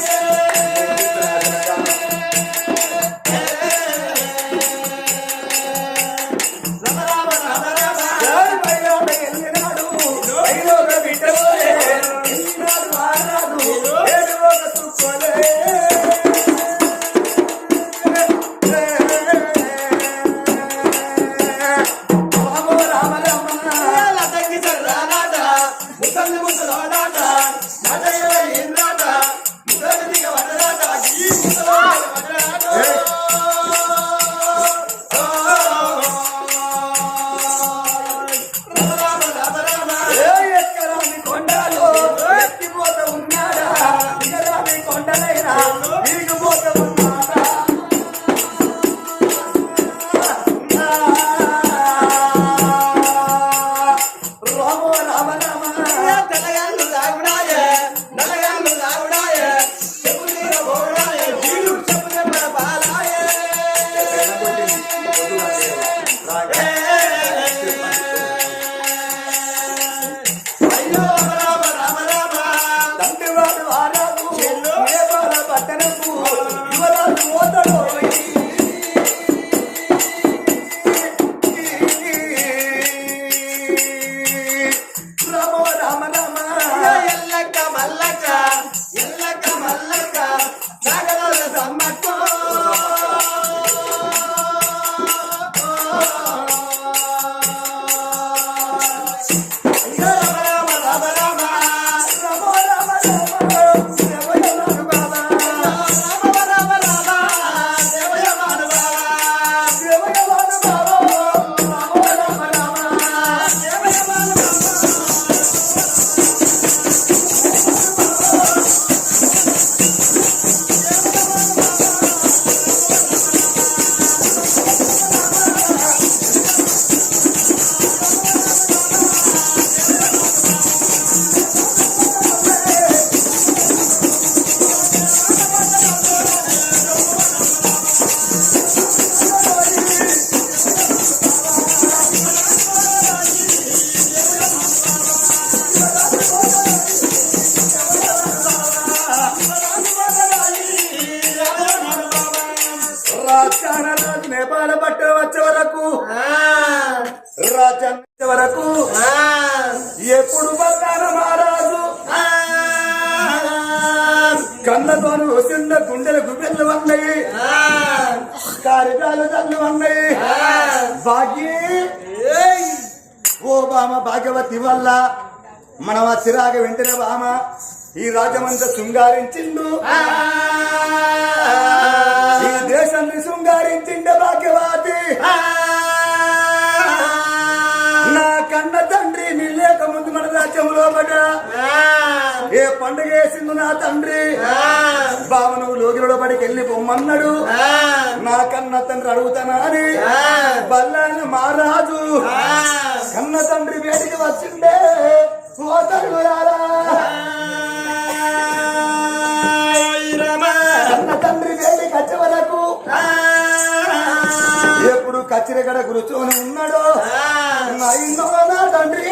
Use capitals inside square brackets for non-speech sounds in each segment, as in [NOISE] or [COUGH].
Yeah. I'm my fun. వరకు? రాజ్యం వరకు? ఎప్పుడు బంగార మహారాజు? కళ్ళతోను వసింద గుండెలు గుబెళ్ళు ఉన్నాయి కారికాలు తల్లు ఉన్నాయి భాగ్యే ఓ బామ భాగ్యవతి వల్ల మనం ఆ చిరాగ వెంటనే బామ. ఈ రాజ్యమంతా శృంగారించిండు. ఈ దేశాన్ని శృంగారించిండే భాగ్యవతి నా కన్న తండ్రి నీ లేక ముందు మన రాజ్యంలో పడ ఏ పండుగ వేసిండు నా తండ్రి? బావ నువ్వు లోగిలో పడికి వెళ్ళి పొమ్మన్నాడు నా కన్న తండ్రి అడుగుతానా అని? బల్లాన మహారాజు. కన్న తండ్రి వేడికి వచ్చిండే? ఓ తల్లులారా కచ్చిరగడ కూర్చొని ఉన్నాడో. నా తండ్రి.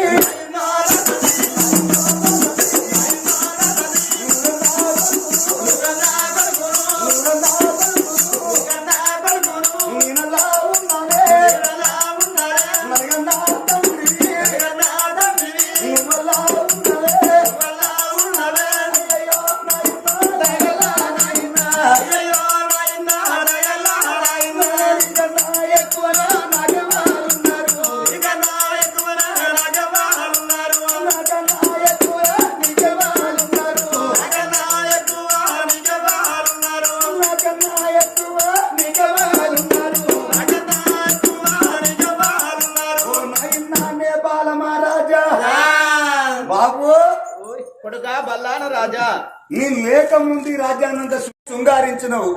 నీ లేక ముందు ఈ రాజ్యాన్నంతా శృంగారించినవు.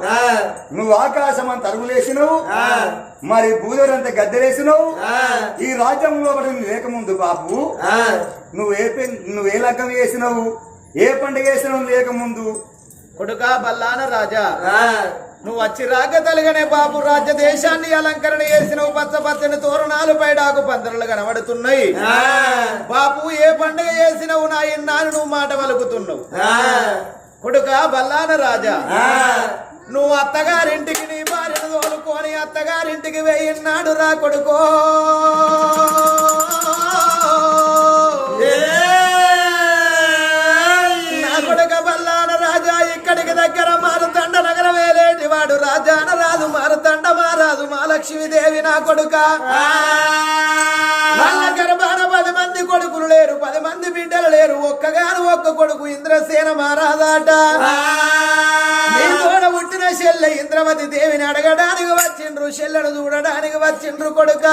నువ్వు ఆకాశం అంత అరుగులేసినవు మరి భూదేవులంత గద్దెలేసినవు. ఈ రాజ్యంలో ఒకటి లేకముందు బాబు. నువ్వు ఏ నువ్వు ఏ లగ్గం వేసినవు ఏ పండుగ వేసినావు లేకముందు కొడుకా బల్లాన రాజా. నువ్వు వచ్చి రాక తలగనే బాబు. రాజ్య దేశాన్ని అలంకరణ చేసినవు. పచ్చ పచ్చని తోరణాలు పైడాకు పందిరలు కనబడుతున్నాయి. బాపు ఏ పండుగ చేసినవు నా ఇన్నాను నువ్వు మాట పలుకుతున్నావు. కొడుకా బల్లాన రాజా. నువ్వు అత్తగారింటికి నీ భార్యను తోలుకొని అత్తగారింటికి వెయ్యిన్నాడు రా కొడుకో. వాడు రాజాన రాదు మారుతండ మారాదు మా లక్ష్మీదేవి నా కొడుక. గర్భాన పది మంది కొడుకులు లేరు పది మంది బిడ్డలు లేరు ఒక్కగాను ఒక్క కొడుకు ఇంద్రసేన మారాదాట పుట్టిన చెల్లె ఇంద్రవతి దేవిని అడగడానికి వచ్చిండ్రు చెల్లెను చూడడానికి వచ్చిండ్రు కొడుక.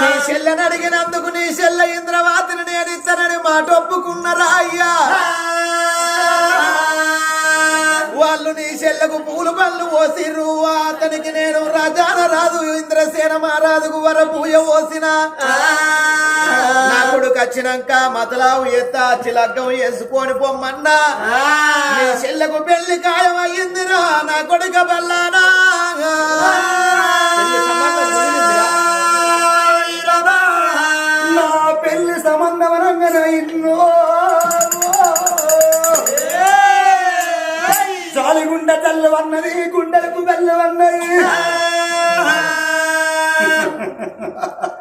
నీ చెల్లెని అడిగినందుకు నీ చెల్లె ఇంద్రవాతిని నేను ఇస్తానని మాట ఒప్పుకున్నరా అయ్యా? వాళ్ళు నీ చెల్లకు పూలు పళ్ళు పోసిర్రు. అతనికి నేను రాజాన రాజు ఇంద్రసేన మహారాజుకు వర పూజ పోసిన. నా కొడుకు వచ్చినాక మతలావు ఎత్త వచ్చి లగ్గం వేసుకొని పొమ్మన్నా. నీ చెల్లకు పెళ్ళి ఖాయం అయ్యిందిరా నా కొడుక బల్లానా. పెళ్ళి సంబంధం అనగానే ఇన్నో చల్లవన్నది గుండెలకు వెళ్ళవన్నది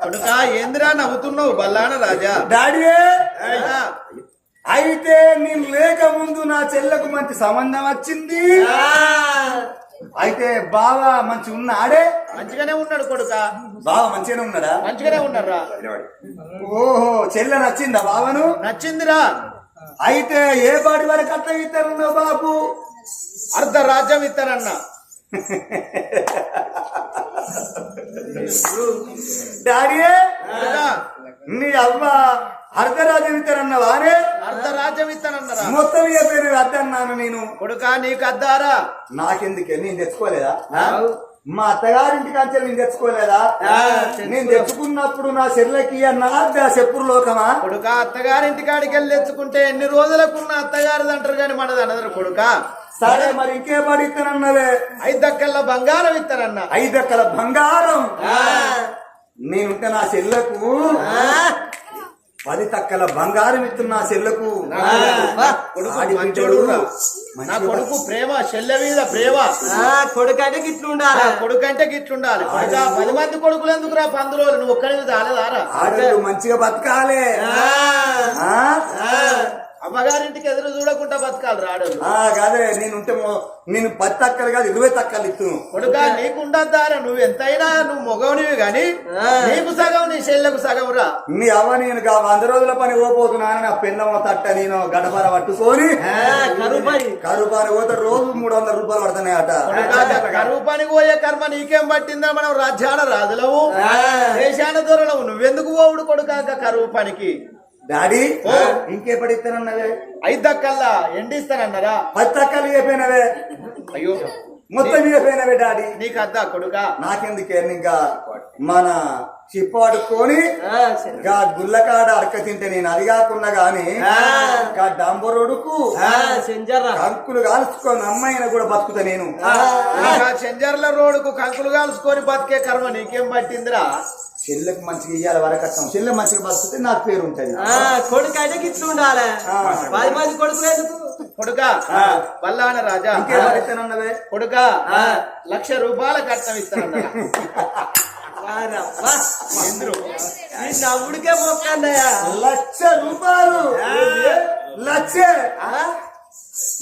కొడుక ఏందిరా నవ్వుతున్నావు? బల్లాన రాజా. డాడీ అయితే నేను లేక ముందు నా చెల్లకు మంచి సంబంధం వచ్చింది. అయితే బావ మంచి ఉన్నాడే? మంచిగానే ఉన్నాడు కొడుక. బావ మంచిగానే ఉన్నాడా? మంచిగానే ఉన్నారా ఓహో చెల్లె నచ్చిందా బావను? నచ్చిందిరా. అయితే ఏ పాటి వరకు అట్ట ఇస్తారన్నా బాబు? అర్ధ రాజ్యం ఇస్తానన్న నీ అవ్వ అర్ధరాజ్యం ఇస్తారన్నావానే అర్ధ రాజ్యం ఇస్తానన్నరా మొత్తం చెప్పాను అద్దన్నాను నేను. కొడుక నీకు అద్దారా? నాకెందుకే? నేను తెచ్చుకోలేదా? మా అత్తగారింటి కంచె నేను తెచ్చుకోలేదా? నేను తెచ్చుకున్నప్పుడు నా చెల్లెకి నా చెప్పురు లోకమా? కొడుక అత్తగారింటి కాడికి వెళ్ళి తెచ్చుకుంటే ఎన్ని రోజులకున్న అత్తగారిది అంటారు కానీ మనది అనదరు కొడుక. సరే మరి ఇంకే పడి ఇస్తానన్నవే. ఐదు దక్కల్లో బంగారం ఇస్తానన్న. ఐదు ఎక్కల బంగారం నేనుంటే నా చెల్లకు? పది తక్కల బంగారం ఇస్తున్న నా చెల్లకు. కొడుకు. నా కొడుకు ప్రేమ చెల్లె మీద ప్రేమ. కొడుకంటే గిట్లు ఉండాలి నా కొడుకు అంటే గిట్లుండాలి. కొడుక పది మంది కొడుకులు ఎందుకు రా పందులో నువ్వు ఒక్కడివి తాలేదారా ఆడలు మంచిగా బతకాలే. ఆ? అమ్మగారింటికి ఎదురు చూడకుండా బతకాలి రాడు కాదే నేనుంటే మొ- నేను పది తక్కలు కాదు ఇరవై తక్కలు ఇస్తున్నాను కొడుక నీకు ఉండద్దారా నువ్వు ఎంతైనా నువ్వు మొగవునివి గాని నీకు సగం నీ చెల్లెకు సగం రా నీ అవ్వ నేను వంద రోజుల పని పోతున్నాను నా పెన్నమ్మ తట్ట నేను గడపర పట్టుకొని. కరువు పని కరువు పని పోతే రోజు మూడు వందల రూపాయలు పడుతున్నాయి అట కరువు పనికి పోయే కర్మ నీకేం పట్టిందా? మనం రాజ్యాన రాజులవు దేశాన దొరలవు నువ్వెందుకు పోవుడు కొడుకాక కరువు పనికి? డాడీ ఓ. ఇంకే పడిస్తానన్నవే ఐదక్కల్లా ఎండిస్తానన్నారా పది తక్కలు చెప్పినవే అయ్యో. మొత్తం చెప్పినవే డాడీ. నీకు అద్దా కొడుకా? నాకెందుకే ఇంకా? మన చిప్పు అడుక్కొని గుల్లకాడ అడక తింటే నేను అది కాకుండా గాని డంబరుడుకు కంకులు కాల్చుకొని అమ్మాయిన కూడా బతుకుతా నేను. చెంజర్ల రోడ్డుకు కంకులు కాల్చుకొని బతికే కర్మ నీకేం పట్టిందిరా? చెల్లెకి మంచిగా ఇయ్యాలి వరకట్నం. చెల్లె మంచిగా బతికితే నాకు పేరు ఉంటది. కొడుకంటే గిట్లు ఉండాలి. పది మంది కొడుకులు ఎందుకు కొడుకా బల్లాన రాజా. ఇంకే పడిస్తానన్నవే కొడుకా లక్ష రూపాయల కట్నం ఇస్తానన్నా. ఈ నవ్వుడికే మొక్కన్నయ్యా. లక్ష రూపాయలు. లక్షే.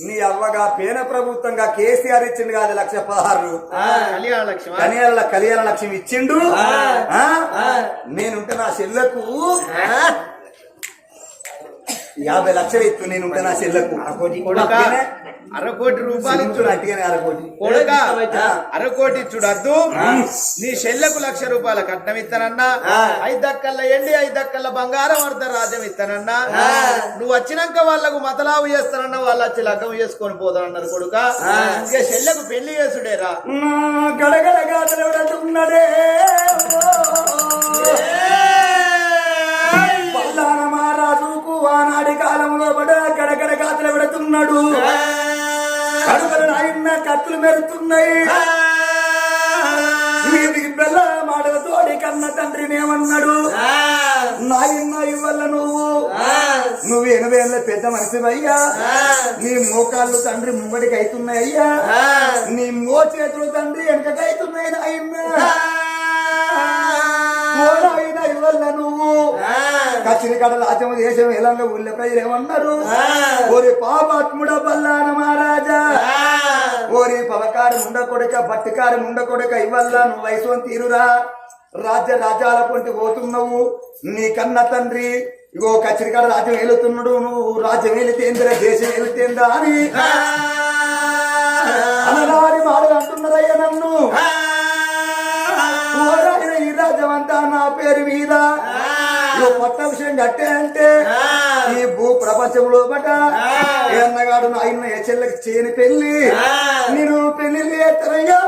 నీ అవ్వగా పేన ప్రభుత్వంగా కేసీఆర్ ఇచ్చిండు కాదు లక్ష పదహారు. కళ్యాణ లక్ష్మి. కళ్యాణ లక్ష్యం ఇచ్చిండు. ఆ? నేనుంటే నా చెల్లకు యాభై లక్షలు ఇత్తు నేనుంటే నా చెల్లకు. కొడుకా అరకోటి రూపాయలు ఇచ్చుడు అట్టిగానే అరకోటి కొడుక అరకోటి ఇచ్చుడు అద్దు నీ చెల్లెకు లక్ష రూపాయల కట్నం ఇస్తానన్నా. ఐదు దక్కల్ల ఎండి ఐదు దక్కల్ల బంగారం అర్ధ రాజ్యం ఇస్తానన్నా. నువ్వు వచ్చినాక వాళ్ళకు మతలావు చేస్తానన్నా వాళ్ళు వచ్చి లగ్గం చేసుకొని పోతానన్నారు కొడుక. ఇక చెల్లెకు పెళ్ళి చేసుడేరా. గడగడ గాజలుడుతున్నాడే ఆనాడి కాలంలో పడ గడగడ గాజలు పెడుతున్నాడు. కడుగలు నాయన్న కత్తులు మెరుతున్నాయి మీదికి బెల్ల మాటల తోడి కన్న తండ్రిని ఏమన్నాడు? నాయన్న ఇవ్వల్ల నువ్వు. నువ్వు ఎనభేళ్ళ పెద్ద మనిషి అయ్యా నీ మోకాళ్ళు తండ్రి ముంగడికి అవుతున్నాయి అయ్యా. నీ మో చేతులు తండ్రి వెనకకి అవుతున్నాయి నాయన్న ఇవ్వల్ల నువ్వు. కచ్చిన కడ రాజ్యం దేశం ఎలా ఊళ్ళో ప్రజలు ఏమన్నారు? ఓరి పాపాత్ముడ బల్లాన మహారాజా. ఓరి పవకారు ముండ కొడుక బట్టికారు ముండ కొడుక ఇవ్వల్ల నువ్వు వయసు తీరురా. రాజ్య రాజ్యాల పొంటి పోతున్నావు. నీ కన్న తండ్రి ఇగో కచ్చరికాడ రాజ్యం వెళుతున్నాడు నువ్వు రాజ్యం వెళితేందిరా దేశం వెళితేందా అని. అనరాని మాటలు అంటున్నారయ్యా నన్ను. ఓరాయిన ఈ రాజ్యం అంతా నా పేరు మీద. ఇగో కొత్త విషయం కట్టే అంటే ఈ భూ ప్రపంచంలో బట ఎన్నగాడు నాయన ఏ చెల్లెకి చేయని పెళ్ళి నేను పెళ్ళి ఎత్తనయ్యా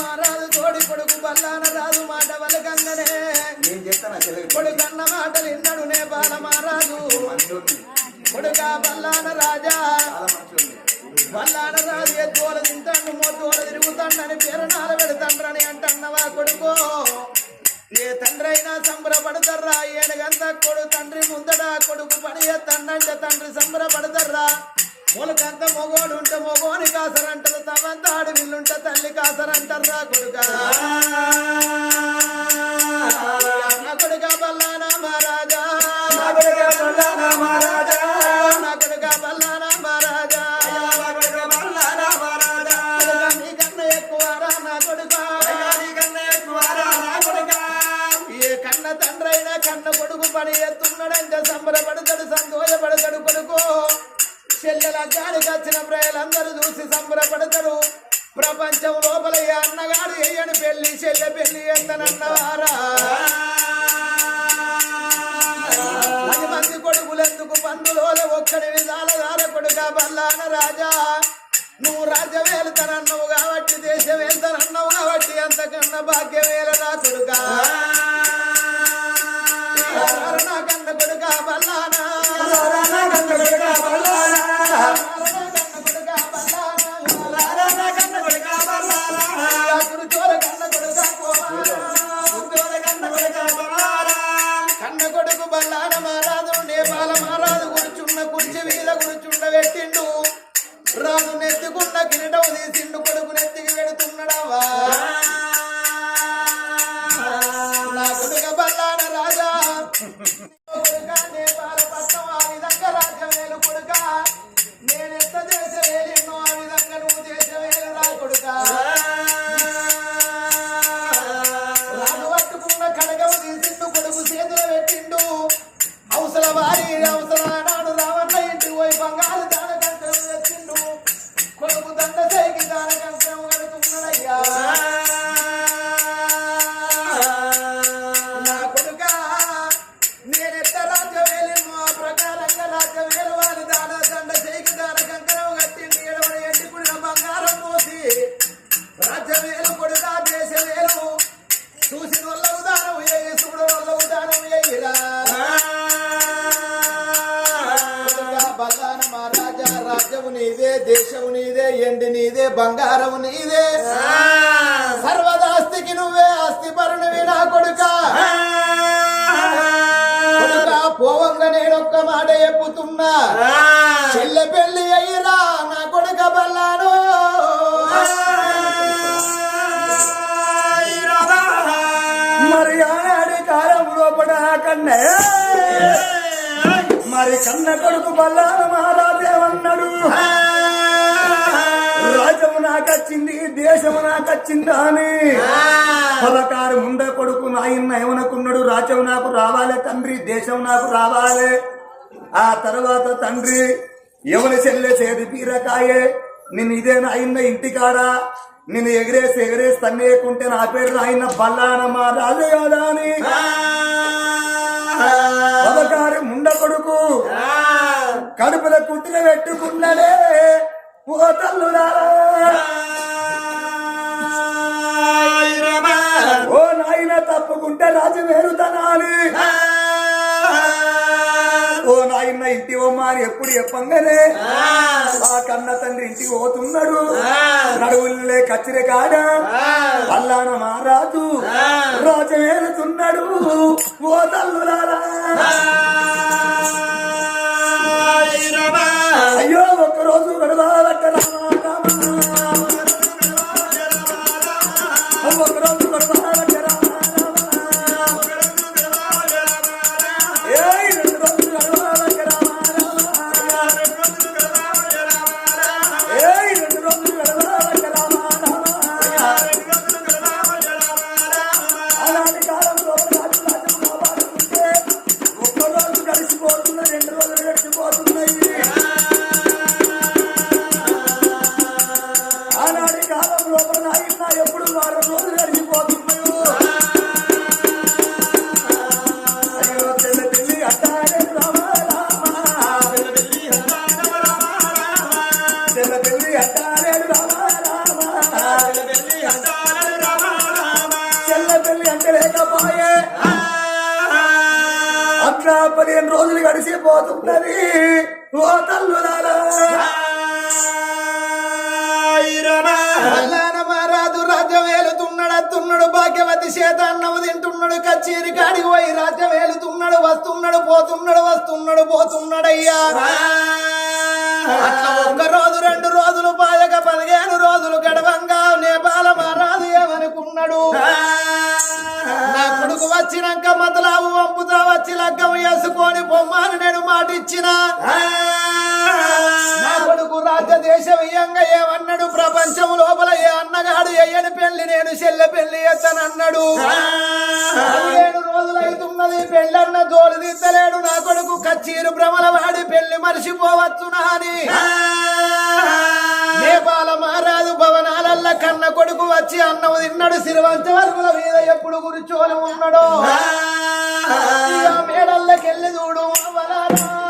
మారాదు తోడి కొడుకు బల్లాన రాదు మాట వలకంగనే నేను చెప్తాను కొడుకన్న మాటలు ఇన్నడు నేపాల మారాదు కొడుక బల్లాన రాజా బల్లాన రాజు ఎత్తువల తింటాను మోతువల తిరుగుతాడని పేరణాలు పెడతాండ్రని అంటన్నవా కొడుకో ఏ తండ్రి అయినా సంబరపడతారా ఏనుగంత కొడు తండ్రి ముందట కొడుకు పని చేస్తాడంటే తండ్రి సంబరపడతారా మూలకంత మొగోడు ఉంటే మొగోని కాసరంటారు తమంత ఆడవిల్లుంటే తల్లి కాసరంటారా కొడుకా. సంబరపడతాడు సంతోషపడతాడు కొడుకు. చెల్లెల గాలికి వచ్చిన ప్రజలందరూ చూసి సంబరపడతారు. ప్రపంచం లోపల అన్నగాడు వేయని పెళ్ళి చెల్లె పెళ్ళి ఎంతనన్నవారా? పది మంది కొడుకులు ఎందుకు పందులోల ఒక్కడి విధాల కొడుక బల్లాన రాజా? నువ్వు రాజ్యం వెళ్తానన్నావు కాబట్టి దేశం వెళ్తానన్నావు కాబట్టి అంతకన్నా భాగ్యం వేలరా కొడుకా? I don't Maria, చెప్పుతున్నా చెల్లె పెళ్ళి అయ్యిరా నా కొడుక బల్లాను మరి ఆనాడి కాలం లోపల కన్నే. మరి కన్న కొడుకు బల్లాన మహారాజేమన్నాడు? రాజ్యము నాకచ్చింది దేశము నాకచ్చిందా అని. పదకారు ముంద కొడుకు నాయన్న ఏమనుకున్నాడు? రాజ్యం నాకు రావాలి తండ్రి దేశం నాకు రావాలి. ఆ తర్వాత తండ్రి ఎవరి చెల్లె చేతి పీరకాయే నేను ఇదే నాయన్న ఇంటికాడా? నేను ఎగిరేసి ఎగిరేసి తన్నేయకుంటే నా పేరు నాయన్న బల్లాన మా రాజు కాదా అని పదకారు ముండ కొడుకు. కడుపుల కుట్టిన పెట్టుకున్నడే ఓ తల్లురా అని ఎప్పుడు చెప్పంగానే ఆ. కన్న తండ్రి ఇంటికి పోతున్నాడు. నడువుల్లే కచ్చిరి కాడ. పల్లాన మారాజు రాజు వేరుతున్నాడు ఓ తల్లులారా. అయ్యో ఒక్కరోజు గడవబట్ట పదిహేను రోజులు గడిచిపోతున్నది. ఓ మల్లాన మారాదు రాజ్యం ఏలుతున్నాడు అత్తున్నాడు భాగ్యవతి చేత అన్నము తింటున్నాడు కచ్చేరి కాడికి పోయి రాజ్యం ఏలుతున్నాడు వస్తున్నాడు పోతున్నాడు వస్తున్నాడు పోతున్నాడయ్యా. అట్లా వచ్చినాక మతలావు పంపుతా వచ్చి లగ్గం వేసుకొని బొమ్మని నేను మాట ఇచ్చిన నా కొడుకు రాజ్య దేశం ఇయ్యంగా ఏమన్నాడు? ప్రపంచం లోపల ఏ అన్నగాడు ఎయ్యని పెళ్ళి నేను చెల్లె పెళ్ళి ఎత్తనన్నాడు. పదిహేను రోజులు అవుతున్నది పెళ్ళన్న జోలు తీస్తలేడు నా కొడుకు కచ్చీరు భ్రమల వాడి పెళ్ళి మరిచిపోవచ్చునా అని. నేపాల మహారాజు భవనాలల్ల కన్న కొడుకు వచ్చి అన్నం తిన్నాడు. సిరివంచ వర్గుల మీద ఎప్పుడు కూర్చొని ఉన్నాడో. మేడల్లకెళ్ళి చూడు అవలారా.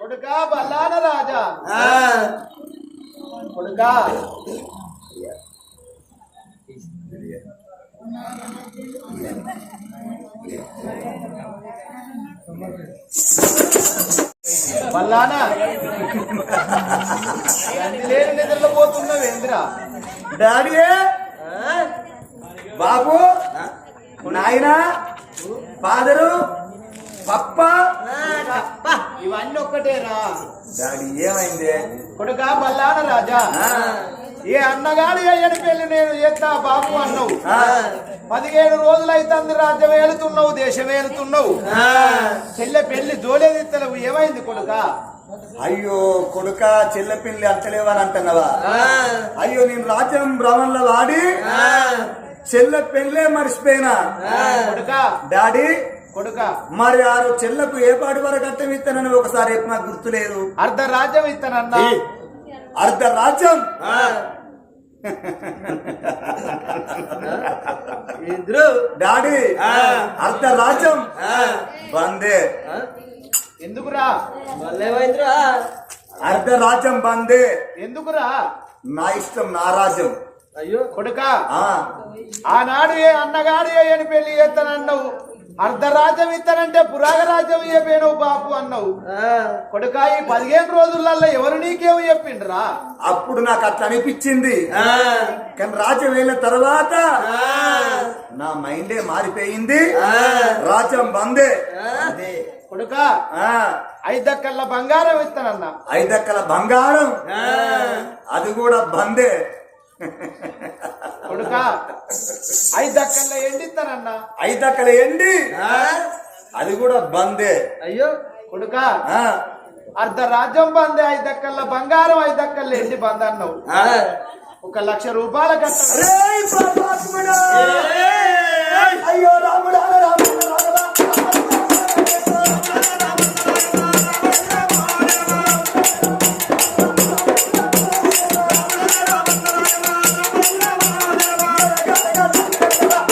కొడుకా బల్లాన రాజా కొడుకా బల్లాన [LAUGHS] లేని నిద్రలో పోతున్నావు ఏందిరా డాడీ బాబు? నాయనా ఫాదరు పప్ప. ఇవన్నీ ఒక్కటేరా డాడీ ఏమైంది? కొడుకా బల్లాన రాజా. ఏ అన్నగాడు అయ్యని పెళ్ళి నేను చేస్తా బాబు అన్నావు. ఆ, పదిహేడు రోజులు అవుతుంది రాజ్యం ఏలుతున్నావు దేశం ఏలుతున్నావు. చెల్లె పెళ్ళి జోలేదిత్తలేవు ఏమైంది కొడుక? అయ్యో కొడుక చెల్ల పిల్లి అంటలేవని అంటున్నావా? అయ్యో నేను రాజ్యం భ్రమంలో వాడి చెల్ల పెళ్ళే మర్చిపోయినా. కొడుక. డాడీ కొడుక. మరి ఆ రోజు చెల్లకు ఏ పాటి వరకు అర్థం ఇస్తానని ఒకసారి నాకు గుర్తులేదు. అర్ధ రాజ్యం ఇస్తానన్నా అర్ధ రాజ్యం [LAUGHS] ఇంద్రు. డాడీ అర్ధ రాజ్యం బందే. ఎందుకురా? అర్ధ రాజ్యం బందే. ఎందుకురా? నా ఇష్టం నా రాజ్యం. అయ్యో. కొడుక ఆ. ఆనాడు ఏ అన్నగాడు అని పెళ్ళి చేస్తానన్నావు? అర్ధ రాజ్యం ఇస్తానంటే పురాగ రాజ్యం ఇయ్యపోయినావు బాపు అన్నావు. ఆ, కొడుక ఈ పదిహేను రోజులలో ఎవరు నీకేమో చెప్పిండ్రా? అప్పుడు నాకు అట్లా అనిపించింది. ఆ, కానీ రాజ్యం వెళ్ళిన తర్వాత ఆ, నా మైండే మారిపోయింది. ఆ. రాజ్యం బందే. కొడుక ఆ. ఐదక్కల్ల బంగారం ఇస్తానన్నా. ఐదక్కల బంగారం? ఆ, అది కూడా బందే. కొడుక ఐదక్కల్ల ఎండిస్తానన్నా. ఐదక్కల ఎండి. ఆ, అది కూడా బందే. అయ్యో కొడుక ఆ. అర్ధ రాజ్యం బందే ఐదక్కల్ల బంగారం ఐదక్కల్ల ఎండి బంద్ అన్నావు ఒక లక్ష రూపాయల కట్ట! అయ్యో రాముడా. up, step up.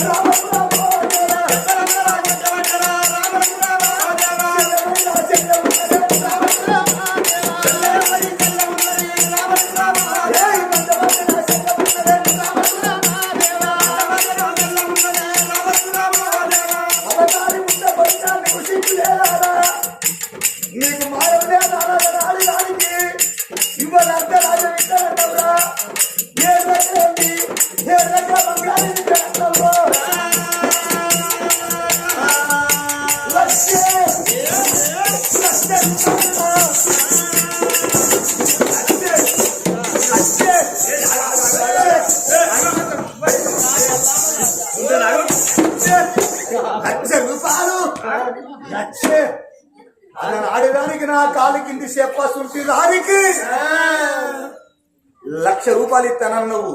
love. అలా ఆడడానికి నా కాలు కింది చెప్పస్తుంటే రానికి లక్ష రూపాయలు ఇస్తానని నువ్వు.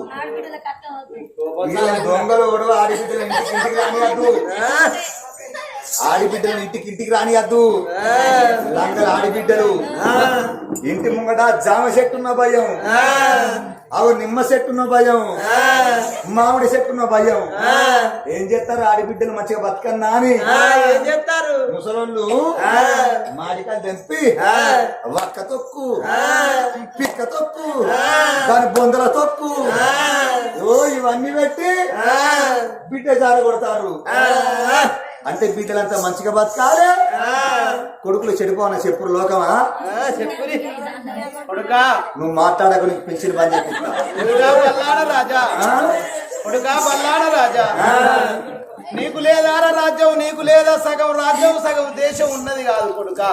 దొంగలు కూడా ఆడబిడ్డలు ఇంటికి ఇంటికి రానియద్దు. ఆడిబిడ్డలు ఇంటికి ఇంటికి రానియద్దు. లంగలు ఆడిబిడ్డలు. ఇంటి ముంగట జామ చెట్టు ఉన్న భయం. అవు నిమ్మ చెట్టు ఉన్న భయం మామిడి చెట్టు ఉన్న భయం ఏం చేస్తారు ఆడిబిడ్డలు మంచిగా బతకన్నా అని? ఏం చెప్తారు ముసలోళ్ళు మాడికాయలు తెంపి వక్క తొక్కు పిక్క తొక్కు దాని బొందల తొక్కు. ఓ ఇవన్నీ పెట్టి బిడ్డ జార కొడతారు. అంటే బిడ్డలంతా మంచిగా బతకాలి. కొడుకులు చెడిపోన చెప్పుడు లోకమా? నువ్వు మాట్లాడకు నీకు పెన్షన్ బంద్ చేపిస్తా. రాజా. నీకు లేదారా రాజ్యం నీకు లేదా సగం రాజ్యం సగం దేశం ఉన్నది కాదు కొడుకా.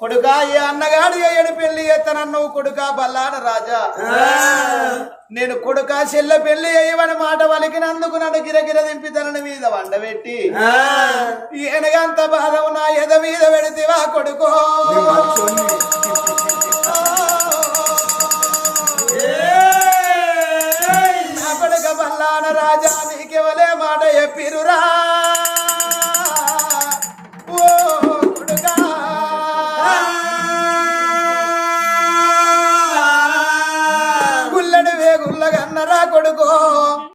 కొడుకా ఏ అన్నగాడు ఏడు పెళ్ళి ఎత్తనన్నావు కొడుకా బల్లాడ రాజా? నేను కొడుకా చెల్లె పెళ్ళి అయ్యవని మాట వలికినందుకు నన్ను గిరగిర దింపి తనని మీద వండబెట్టి. ఏనగంత బాధ నా ఎద మీద పెడితేవా కొడుకో? కొడుక బల్లాన రాజా నీకెవలే మాట చెప్పిరురా.